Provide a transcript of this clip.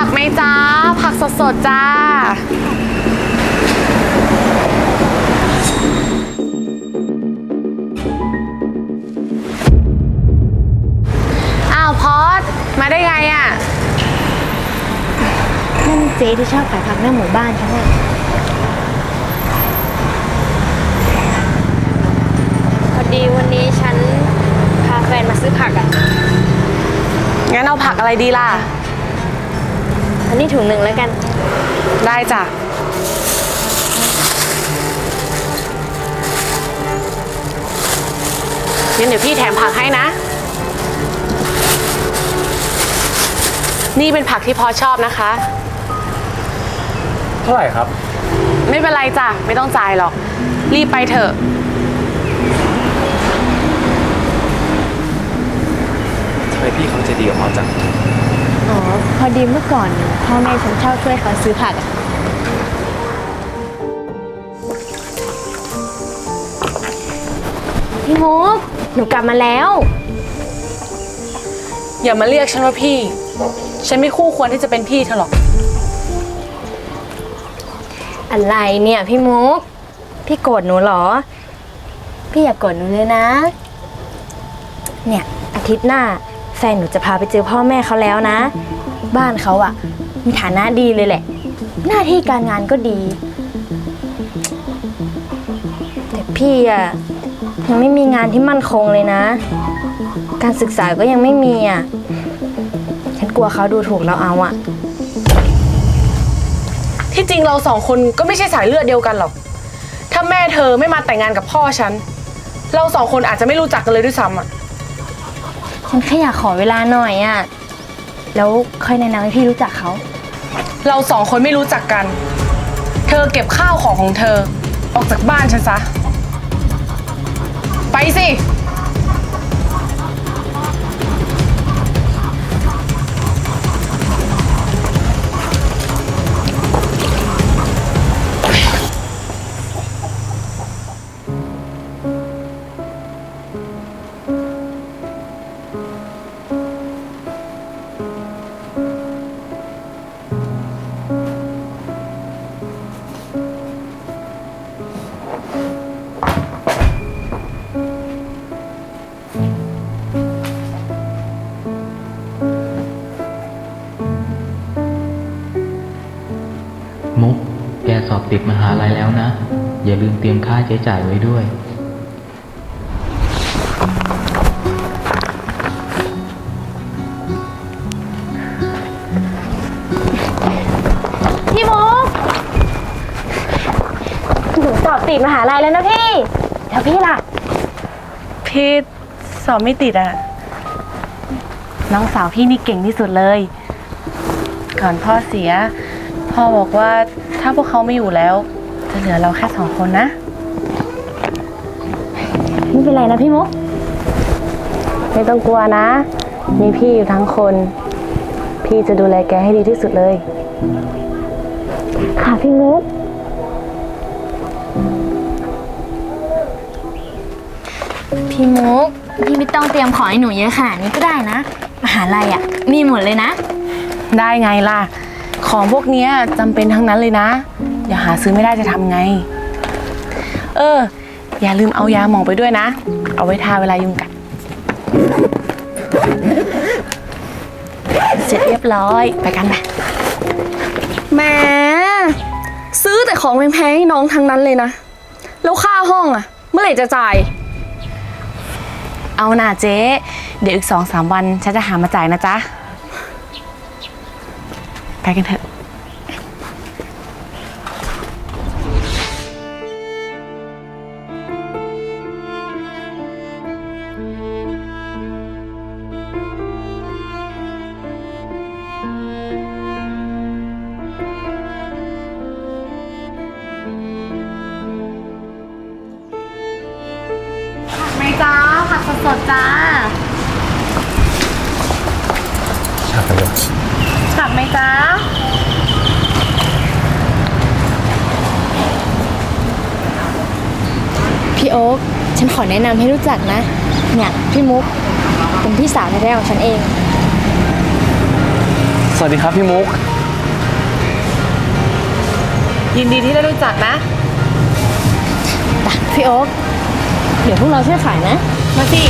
ผักไหมจ้า ผักสดๆจ้าอ้าวพอดมาได้ไงอะ่ะ นั่นเจ๊ที่ชอบขายผักหน้าหมู่บ้านฉันน่ะพอดีวันนี้ฉันพาแฟนมาซื้อผักอะ งั้นเอาผักอะไรดีล่ะ อันนี้ถุงหนึ่งแล้วกัน ได้จ้ะ งั้นเดี๋ยวพี่แถมผักให้นะ นี่เป็นผักที่พอชอบนะคะ เท่าไหร่ครับ ไม่เป็นไรจ้ะ ไม่ต้องจ่ายหรอก รีบไปเถอะ ทำไมพี่เขาใจดีกับเราจัง อ๋อ พอดีเมื่อก่อนพ่อแม่ฉันชอบช่วยเขาซื้อผักอะพี่มุกหนูกลับมาแล้ว อย่ามาเรียกฉันว่าพี่ ฉันไม่คู่ควรที่จะเป็นพี่เธอหรอก อะไรเนี่ยพี่มุก พี่โกรธหนูเหรอ พี่อย่ากโกรธหนูเลยนะ เนี่ยอาทิตย์หน้า แฟนหนูจะพาไปเจอพ่อแม่เขาแล้วนะ บ้านเขาอะมีฐานะดีเลยแหละ หน้าที่การงานก็ดี แต่พี่อะยังไม่มีงานที่มั่นคงเลยนะ การศึกษาก็ยังไม่มีอะฉันกลัวเขาดูถูกเราเอาอะที่จริงเราสองคนก็ไม่ใช่สายเลือดเดียวกันหรอก ถ้าแม่เธอไม่มาแต่งงานกับพ่อฉัน เราสองคนอาจจะไม่รู้จักกันเลยด้วยซ้ำอะ ฉันแค่อยากขอเวลาหน่อยอะแล้วค่อยแนะนำให้พี่รู้จักเขา เราสองคนไม่รู้จักกัน เธอเก็บข้าวของของเธอ ออกจากบ้านฉันซะ ไปสิ แกสอบติดมหาลัยแล้วนะ อย่าลืมเตรียมค่าใช้จ่ายไว้ด้วย พี่มุกหนูสอบติดมหาลัยแล้วนะพี่ แล้วพี่ล่ะ พี่สอบไม่ติดอะน้องสาวพี่นี่เก่งที่สุดเลย ก่อนพ่อเสีย พ่อบอกว่าถ้าพวกเขาไม่อยู่แล้ว จะเหลือเราแค่สองคนนะ ไม่เป็นไรนะพี่มุก ไม่ต้องกลัวนะ มีพี่อยู่ทั้งคน พี่จะดูแลแกให้ดีที่สุดเลย ค่ะพี่มุก พี่มุก พี่ไม่ต้องเตรียมของให้หนูเยอะขนาดนี้ก็ได้นะ มหาลัยอะ มีหมดเลยนะ ได้ไงล่ะ ของพวกเนี้ยจำเป็นทั้งนั้นเลยนะ อย่าหาซื้อไม่ได้จะทำไง เออ อย่าลืมเอายาหมองไปด้วยนะ เอาไว้ทาเวลายุงกัด เสร็จเรียบร้อย ไปกันไปแหมซื้อแต่ของแพงๆให้น้องทั้งนั้นเลยนะ แล้วค่าห้องอะเมื่อไหร่จะจ่าย เอาหน่าเจ๊ เดี๋ยวอีกสองสามวันฉันจะหามาจ่ายนะจ๊ะ ไปกันเถอะผักไหมจ้าผักสดๆจ้า ชาไปเลย ผักไหมจ้าพี่โอ๊คฉันขอแนะนำให้รู้จักนะ เนี่ยพี่มุกเป็นพี่สาวแท้ๆของฉันเองฉสวัสดีครับพี่มุก ยินดีที่ได้รู้จักนะ พี่โอ๊คเดี๋ยวพวกเราช่วยขายนะ มาสิ